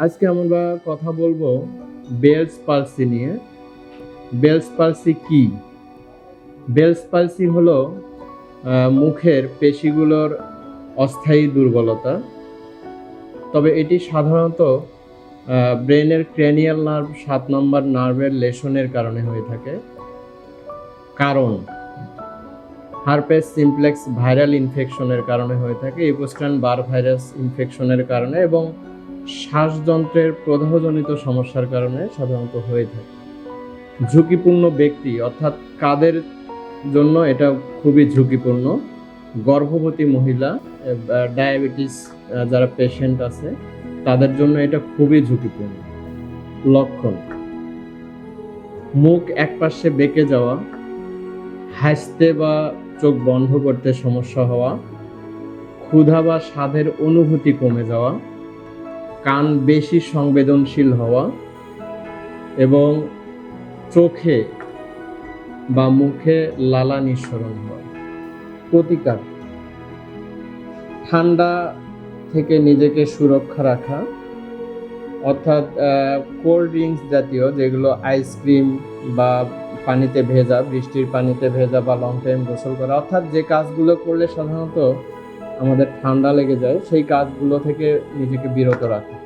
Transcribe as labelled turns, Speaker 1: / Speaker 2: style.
Speaker 1: আজকে আমরা কথা বলব বেলস পালসি নিয়ে। বেলস পালসি কি? বেলস পালসি হলো মুখের পেশিগুলোর অস্থায়ী দুর্বলতা। তবে এটি সাধারণত ব্রেনের ক্রেনিয়াল নার্ভ সাত নম্বর নার্ভের লেশনের কারণে হয়ে থাকে। কারণ, হারপেস সিমপ্লেক্স ভাইরাল ইনফেকশনের কারণে হয়ে থাকে ইপোস্টান বার ভাইরাস ইনফেকশনের কারণে এবং শ্বাসযন্ত্রের প্রদাহজনিত সমস্যার কারণে সাধারণত হয়ে থাকে। ঝুঁকিপূর্ণ ব্যক্তি, অর্থাৎ কাদের জন্য এটা খুবই ঝুঁকিপূর্ণ। গর্ভবতী মহিলা ডায়াবেটিস যারা পেশেন্ট আছে, তাদের জন্য এটা খুবই ঝুঁকিপূর্ণ। লক্ষণ। মুখ একপাশে বেঁকে যাওয়া, হাসতে বা চোখ বন্ধ করতে সমস্যা হওয়া, ক্ষুধা বা স্বাদের অনুভূতি কমে যাওয়া কান বেশি সংবেদনশীল হওয়া এবং চোখে বা মুখে লালা নিঃসরণ হওয়া। প্রতিকার। ঠান্ডা থেকে নিজেকে সুরক্ষা রাখা, অর্থাৎ কোল্ড ড্রিঙ্কস জাতীয় যেগুলো আইসক্রিম বা পানিতে ভেজা, বৃষ্টির পানিতে ভেজা বা লং টাইম গোসল করা, অর্থাৎ যে কাজগুলো করলে সাধারণত আমাদের ঠান্ডা লেগে যায় সেই কাজগুলো থেকে নিজেকে বিরত রাখা।